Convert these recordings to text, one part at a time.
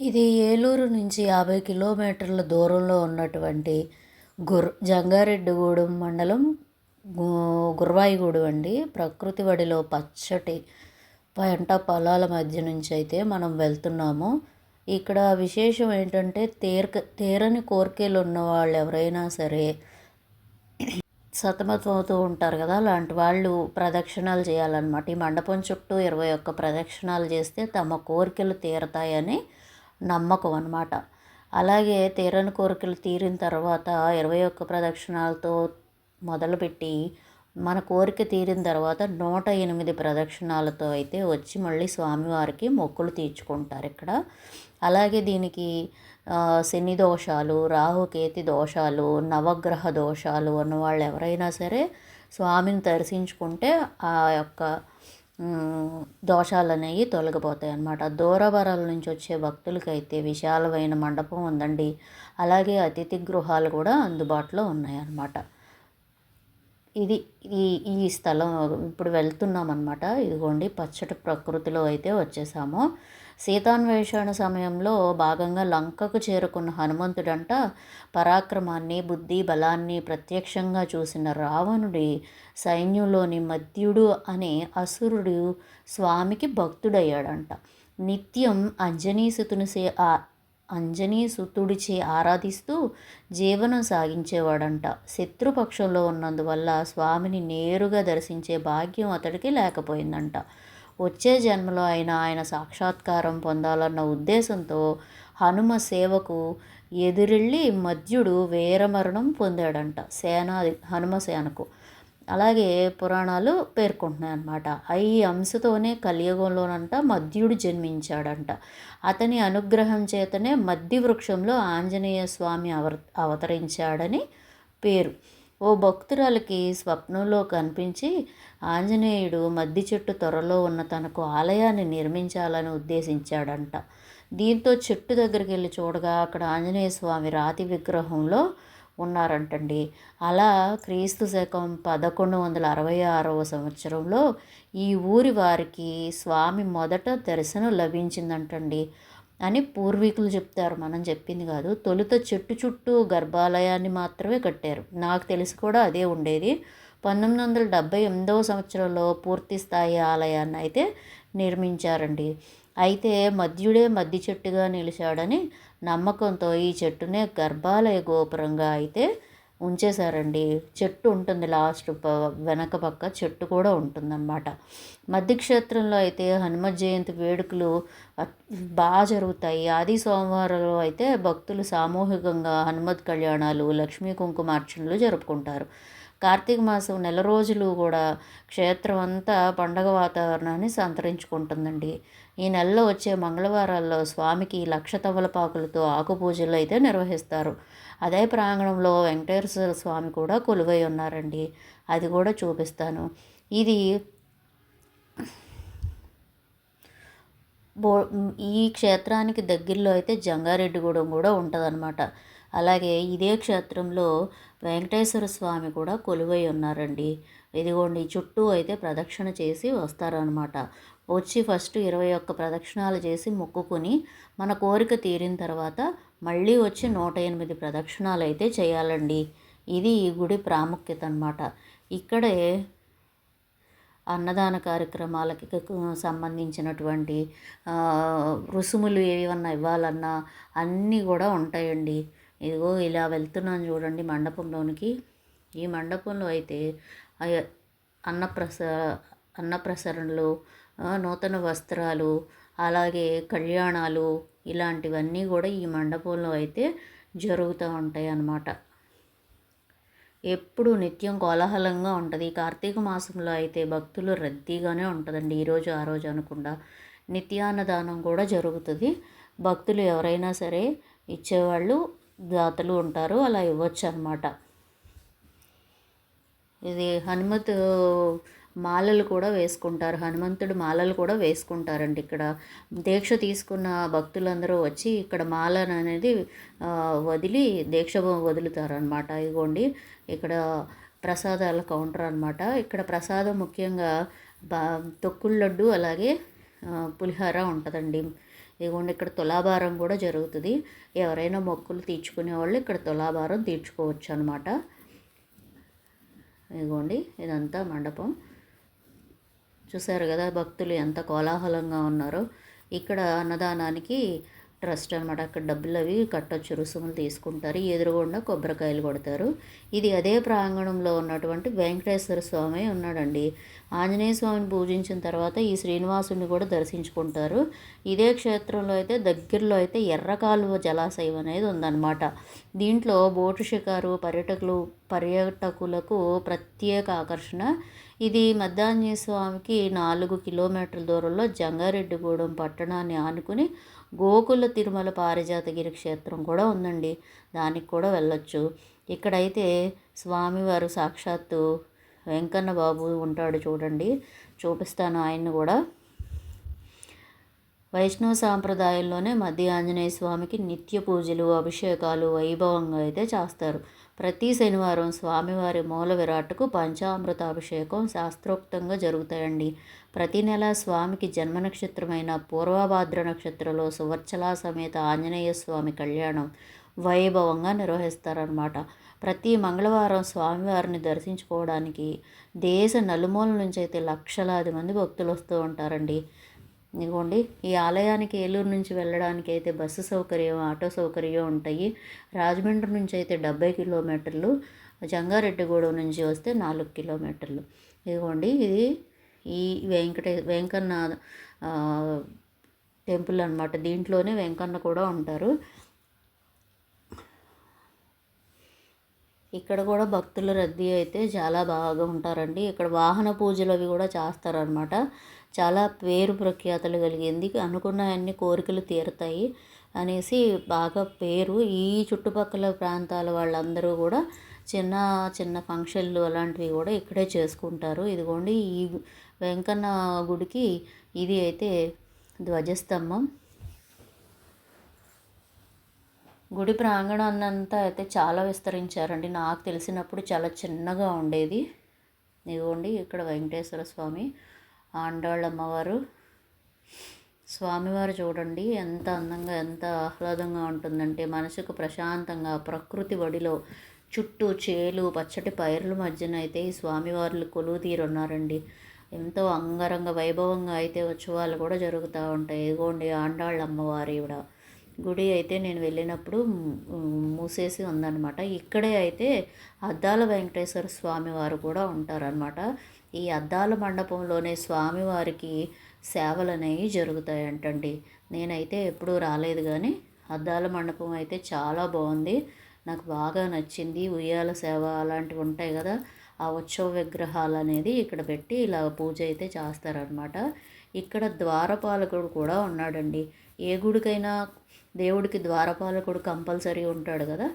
ఇది ఏలూరు నుంచి యాభై కిలోమీటర్ల దూరంలో ఉన్నటువంటి గుర్ జంగారెడ్డిగూడెం మండలం గు- అండి. ప్రకృతి వడిలో పచ్చటి పంట పొలాల మధ్య నుంచి అయితే మనం వెళ్తున్నాము. ఇక్కడ విశేషం ఏంటంటే తీరక తీరని కోరికలు ఉన్న వాళ్ళు ఎవరైనా సరే సతమతమవుతూ ఉంటారు కదా అలాంటి వాళ్ళు ప్రదక్షిణాలు చేయాలన్నమాట. ఈ మండపం చుట్టూ ఇరవై ఒక్క ప్రదక్షిణాలు చేస్తే తమ కోరికలు తీరతాయని నమ్మకం అన్నమాట. అలాగే తీరని కోరికలు తీరిన తర్వాత ఇరవై ఒక్క ప్రదక్షిణాలతో మొదలుపెట్టి మన కోరిక తీరిన తర్వాత నూట ఎనిమిది ప్రదక్షిణాలతో అయితే వచ్చి మళ్ళీ స్వామివారికి మొక్కులు తీర్చుకుంటారు ఇక్కడ. అలాగే దీనికి శని దోషాలు రాహుకేతి దోషాలు నవగ్రహ దోషాలు అన్న వాళ్ళు ఎవరైనా సరే స్వామిని దర్శించుకుంటే ఆ యొక్క దోషాలు అనేవి తొలగిపోతాయి అన్నమాట. దూరవరాల నుంచి వచ్చే భక్తులకైతే విశాలమైన మండపం ఉందండి. అలాగే అతిథి గృహాలు కూడా అందుబాటులో ఉన్నాయన్నమాట ఇది ఈ ఈ స్థలం ఇప్పుడు వెళ్తున్నాం అనమాట ఇదిగోండి పచ్చటి ప్రకృతిలో అయితే వచ్చేసాము. సీతాన్వేషణ సమయంలో భాగంగా లంకకు చేరుకున్న హనుమంతుడంట పరాక్రమాన్ని బుద్ధి బలాన్ని ప్రత్యక్షంగా చూసిన రావణుడి సైన్యంలోని మద్యుడు అనే అసురుడు స్వామికి భక్తుడయ్యాడంట. నిత్యం అంజనీసుతుని సే ఆ అంజనీ సుతుడిచే ఆరాధిస్తూ జీవనం సాగించేవాడంట. శత్రుపక్షంలో ఉన్నందువల్ల స్వామిని నేరుగా దర్శించే భాగ్యం అతడికి లేకపోయిందంట. వచ్చే జన్మలో అయినా ఆయన సాక్షాత్కారం పొందాలన్న ఉద్దేశంతో హనుమ సేవకు ఎదురెళ్ళి మధ్యుడు వీరమరణం పొందాడంట సేనాది హనుమ సేనకు. అలాగే పురాణాలు పేర్కొంటున్నాయి అన్నమాట. ఈ అంశతోనే కలియుగంలోనంట మద్యుడు జన్మించాడంట. అతని అనుగ్రహం చేతనే మద్ది వృక్షంలో ఆంజనేయ స్వామి అవతరించాడని పేరు. ఓ భక్తురాలకి స్వప్నంలో కనిపించి ఆంజనేయుడు మద్ది చెట్టు త్వరలో ఉన్న తనకు ఆలయాన్ని నిర్మించాలని ఉద్దేశించాడంట. దీంతో చెట్టు దగ్గరికి వెళ్ళి చూడగా అక్కడ ఆంజనేయ స్వామి రాతి విగ్రహంలో ఉన్నారంటండి. అలా క్రీస్తు శకం పదకొండు వందల అరవై ఆరవ సంవత్సరంలో ఈ ఊరి వారికి స్వామి మొదట దర్శనం లభించిందంటండి. అని పూర్వీకులు చెప్తారు. మనం చెప్పింది కాదు. తొలుత చెట్టు చుట్టూ గర్భాలయాన్ని మాత్రమే కట్టారు. నాకు తెలిసి కూడా అదే ఉండేది. పంతొమ్మిది వందల డెబ్భై ఎనిమిదవ సంవత్సరంలో పూర్తి స్థాయి ఆలయాన్ని అయితే నిర్మించారండి. అయితే మధ్యుడే మద్ది చెట్టుగా నిలిచాడని నమ్మకంతో ఈ చెట్టునే గర్భాలయ గోపురంగా అయితే ఉంచేశారండి. చెట్టు ఉంటుంది లాస్ట్ వెనక పక్క చెట్టు కూడా ఉంటుందన్నమాట. మధ్య క్షేత్రంలో అయితే హనుమత్ జయంతి వేడుకలు బాగా జరుగుతాయి. ఆది సోమవారంలో అయితే భక్తులు సామూహికంగా హనుమత్ కళ్యాణాలు లక్ష్మీ కుంకుమార్చనలు జరుపుకుంటారు. కార్తీక మాసం నెల రోజులు కూడా క్షేత్రం అంతా పండగ వాతావరణాన్ని సంతరించుకుంటుందండి. ఈ నెలలో వచ్చే మంగళవారాల్లో స్వామికి లక్ష తమలపాకులతో ఆకుపూజలు అయితే నిర్వహిస్తారు. అదే ప్రాంగణంలో వెంకటేశ్వర స్వామి కూడా కొలువై ఉన్నారండి. అది కూడా చూపిస్తాను. ఇది బో ఈ క్షేత్రానికి దగ్గరలో అయితే జంగారెడ్డిగూడెం కూడా ఉంటుందన్నమాట. అలాగే ఇదే క్షేత్రంలో వెంకటేశ్వర స్వామి కూడా కొలువై ఉన్నారండి. ఇదిగోండి చుట్టూ అయితే ప్రదక్షిణ చేసి వస్తారనమాట వచ్చి ఫస్ట్ ఇరవై ఒక్క ప్రదక్షిణాలు చేసి మొక్కుకొని మన కోరిక తీరిన తర్వాత మళ్ళీ వచ్చి నూట ఎనిమిది ప్రదక్షిణాలు అయితే చేయాలండి. ఇది ఈ గుడి ప్రాముఖ్యత అన్నమాట. ఇక్కడే అన్నదాన కార్యక్రమాలకి సంబంధించినటువంటి రుసుములు ఏమన్నా ఇవ్వాలన్నా అన్నీ కూడా ఉంటాయండి. ఇదిగో ఇలా వెళ్తున్నాను చూడండి మండపంలోనికి. ఈ మండపంలో అయితే అన్నప్రస అన్నప్రసరణలు నూతన వస్త్రాలు అలాగే కళ్యాణాలు ఇలాంటివన్నీ కూడా ఈ మండపంలో అయితే జరుగుతూ ఉంటాయి అన్నమాట. ఎప్పుడు నిత్యం కోలాహలంగా ఉంటుంది. ఈ కార్తీక మాసంలో అయితే భక్తులు రద్దీగానే ఉంటుందండి. ఈరోజు ఆ రోజు అనకుండా నిత్యాన్నదానం కూడా జరుగుతుంది. భక్తులు ఎవరైనా సరే ఇచ్చేవాళ్ళు దాతలు ఉంటారు అలా ఇవ్వచ్చు అనమాట ఇది హనుమతు మాలలు కూడా వేసుకుంటారు హనుమంతుడు మాలలు కూడా వేసుకుంటారండి ఇక్కడ. దీక్ష తీసుకున్న భక్తులందరూ వచ్చి ఇక్కడ మాల అనేది వదిలి దీక్ష వదులుతారు అనమాట ఇదిగోండి ఇక్కడ ప్రసాదాల కౌంటర్ అనమాట ఇక్కడ ప్రసాదం ముఖ్యంగా బా తొక్కుడు లడ్డు అలాగే పులిహార పులిహోర ఉంటుందండి. ఇదిగోండి ఇక్కడ తులాభారం కూడా జరుగుతుంది. ఎవరైనా మొక్కులు తీర్చుకునే వాళ్ళు ఇక్కడ తులాభారం తీర్చుకోవచ్చు అనమాట ఇదిగోండి ఇదంతా మండపం. చూసారు కదా భక్తులు ఎంత కోలాహలంగా ఉన్నారో. ఇక్కడ అన్నదానానికి ట్రస్ట్ అనమాట అక్కడ డబ్బులు అవి కట్టొచ్చు రుసుములు తీసుకుంటారు ఎదురుగుండా కొబ్బరికాయలు కొడతారు. ఇది అదే ప్రాంగణంలో ఉన్నటువంటి వెంకటేశ్వర స్వామి ఉన్నాడండి. ఆంజనేయ స్వామిని పూజించిన తర్వాత ఈ శ్రీనివాసుని కూడా దర్శించుకుంటారు. ఇదే క్షేత్రంలో అయితే దగ్గరలో అయితే ఎర్రకాలువ జలాశయం అనేది ఉందన్నమాట. దీంట్లో బోటు షికారు పర్యటకులు పర్యాటకులకు ప్రత్యేక ఆకర్షణ ఇది మద్దాంజనేయ స్వామికి నాలుగు కిలోమీటర్ల దూరంలో జంగారెడ్డిగూడెం పట్టణాన్ని ఆనుకుని గోకుల తిరుమల పారిజాతగిరి క్షేత్రం కూడా ఉందండి. దానికి కూడా వెళ్ళొచ్చు. ఇక్కడైతే స్వామివారు సాక్షాత్తు వెంకన్న బాబు ఉంటాడు చూడండి. చూపిస్తాను ఆయన్ని కూడా. వైష్ణవ సాంప్రదాయంలోనే మధ్య ఆంజనేయ స్వామికి నిత్య పూజలు అభిషేకాలు వైభవంగా అయితే చేస్తారు. ప్రతి శనివారం స్వామివారి మూల విరాట్కు పంచామృత అభిషేకం శాస్త్రోక్తంగా జరుగుతాయండి. ప్రతి నెల స్వామికి జన్మ నక్షత్రమైన పూర్వభాద్ర నక్షత్రంలో సువర్చలా సమేత ఆంజనేయ స్వామి కళ్యాణం వైభవంగా నిర్వహిస్తారనమాట ప్రతి మంగళవారం స్వామివారిని దర్శించుకోవడానికి దేశ నలుమూల నుంచి అయితే లక్షలాది మంది భక్తులు వస్తూ ఉంటారండి. ఇదిగోండి ఈ ఆలయానికి ఏలూరు నుంచి వెళ్ళడానికి అయితే బస్సు సౌకర్యం ఆటో సౌకర్యం ఉంటాయి. రాజమండ్రి నుంచి అయితే డెబ్బై కిలోమీటర్లు జంగారెడ్డిగూడెం నుంచి వస్తే నాలుగు కిలోమీటర్లు. ఇదిగోండి ఇది ఈ వెంకటే వెంకన్న టెంపుల్ అనమాట దీంట్లోనే వెంకన్న కూడా ఉంటారు. ఇక్కడ కూడా భక్తుల రద్దీ అయితే చాలా బాగా ఉంటారండి. ఇక్కడ వాహన పూజలు అవి కూడా చేస్తారనమాట చాలా పేరు ప్రఖ్యాతలు కలిగింది. అనుకున్న అన్ని కోరికలు తీరుతాయి అనేసి బాగా పేరు. ఈ చుట్టుపక్కల ప్రాంతాల వాళ్ళందరూ కూడా చిన్న చిన్న ఫంక్షన్లు అలాంటివి కూడా ఇక్కడే చేసుకుంటారు. ఇదిగోండి ఈ వెంకన్న గుడికి ఇది అయితే ధ్వజస్తంభం. గుడి ప్రాంగణాన్నంతా అయితే చాలా విస్తరించారండి. నాకు తెలిసినప్పుడు చాలా చిన్నగా ఉండేది. ఇదిగోండి ఇక్కడ వెంకటేశ్వర స్వామి ఆండాళ్ళమ్మవారు. స్వామివారు చూడండి ఎంత అందంగా ఎంత ఆహ్లాదంగా ఉంటుందంటే మనసుకు ప్రశాంతంగా ప్రకృతి వడిలో చుట్టూ చేలు పచ్చటి పైర్ల మధ్యన అయితే ఈ స్వామివార్లు కొలువు తీరున్నారండి ఎంతో అంగరంగ వైభవంగా అయితే ఉత్సవాలు కూడా జరుగుతూ ఉంటాయి. ఇదిగోండి ఆండాళ్ళ అమ్మవారు ఇవిడ గుడి అయితే నేను వెళ్ళినప్పుడు మూసేసి ఉందన్నమాట. ఇక్కడే అయితే అద్దాల వెంకటేశ్వర స్వామి వారు కూడా ఉంటారనమాట ఈ అద్దాల మండపంలోనే స్వామివారికి సేవలు అనేవి జరుగుతాయంటండి. నేనైతే ఎప్పుడూ రాలేదు కానీ అద్దాల మండపం అయితే చాలా బాగుంది. నాకు బాగా నచ్చింది. ఉయ్యాల సేవ అలాంటివి ఉంటాయి కదా ఆ ఉత్సవ విగ్రహాలు అనేది ఇక్కడ పెట్టి ఇలా పూజ అయితే చేస్తారనమాట ఇక్కడ ద్వారపాలకుడు కూడా ఉన్నాడండి. ఏ గుడికైనా దేవుడికి ద్వారపాలకుడు కంపల్సరీ ఉంటాడు కదా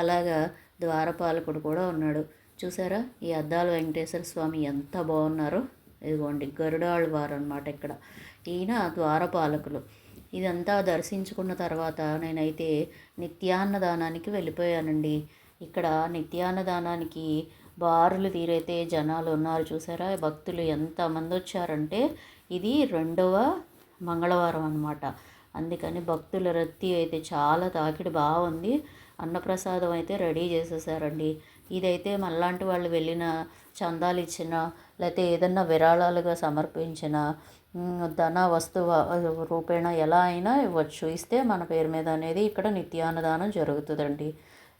అలాగా ద్వారపాలకుడు కూడా ఉన్నాడు. చూసారా? ఈ అద్దాల వెంకటేశ్వర స్వామి ఎంత బాగున్నారో. ఇదిగోండి గరుడాళ్ళవారు అనమాట ఇక్కడ. ఈయన ద్వారపాలకులు. ఇదంతా దర్శించుకున్న తర్వాత నేనైతే నిత్యాన్నదానానికి వెళ్ళిపోయానండి. ఇక్కడ నిత్యాన్నదానానికి బారులు తీరైతే జనాలు ఉన్నారు చూసారా? భక్తులు ఎంతమంది వచ్చారంటే ఇది రెండవ మంగళవారం అనమాట అందుకని భక్తుల రద్దీ అయితే చాలా తాకిడి బాగుంది. అన్నప్రసాదం అయితే రెడీ చేసేసారండి. ఇదైతే మళ్ళాంటి వాళ్ళు వెళ్ళిన చందాలు ఇచ్చిన లేకపోతే ఏదన్నా విరాళాలుగా సమర్పించిన ధన వస్తువు రూపేణ ఎలా అయినా ఇవ్వచ్చు. ఇస్తే మన పేరు మీద అనేది ఇక్కడ నిత్యాన్నదానం జరుగుతుందండి.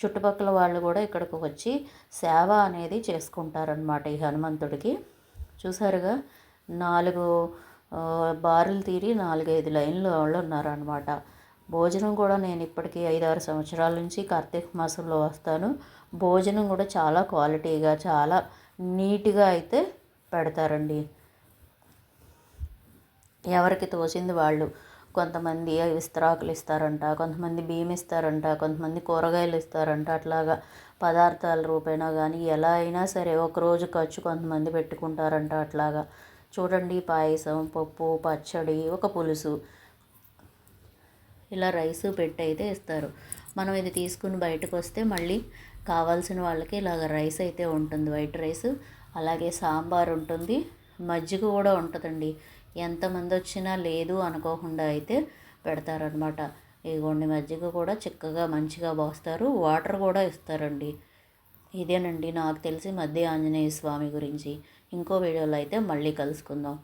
చుట్టుపక్కల వాళ్ళు కూడా ఇక్కడికి వచ్చి సేవ అనేది చేసుకుంటారనమాట ఈ హనుమంతుడికి. చూసారుగా? నాలుగు బారులు తీరి నాలుగైదు లైన్లు వాళ్ళు ఉన్నారనమాట భోజనం కూడా నేను ఇప్పటికీ ఐదారు సంవత్సరాల నుంచి కార్తీక మాసంలో వస్తాను. భోజనం కూడా చాలా క్వాలిటీగా చాలా నీట్గా అయితే పెడతారండి. ఎవరికి తోచింది వాళ్ళు. కొంతమంది విస్తరాకులు ఇస్తారంట కొంతమంది బియ్యం ఇస్తారంట కొంతమంది కూరగాయలు ఇస్తారంట. అట్లాగా పదార్థాల రూపేణా కానీ ఎలా అయినా సరే ఒకరోజు ఖర్చు కొంతమంది పెట్టుకుంటారంట అట్లాగా. చూడండి పాయసం పప్పు పచ్చడి ఒక పులుసు. ఇలా రైస్ పెట్టి అయితే ఇస్తారు. మనం ఇది తీసుకుని బయటకు వస్తే మళ్ళీ కావాల్సిన వాళ్ళకి ఇలాగ రైస్ అయితే ఉంటుంది. వైట్ రైస్ అలాగే సాంబార్ ఉంటుంది. మజ్జిగ కూడా ఉంటుందండి. ఎంతమంది వచ్చినా లేదు అనుకోకుండా అయితే పెడతారనమాట. ఇగోండి మజ్జిగ కూడా చిక్కగా మంచిగా పోస్తారు. వాటర్ కూడా ఇస్తారండి. ఇదేనండి నాకు తెలిసి మధ్య ఆంజనేయ స్వామి గురించి. ఇంకో వీడియోలో అయితే మళ్ళీ కలుసుకుందాం.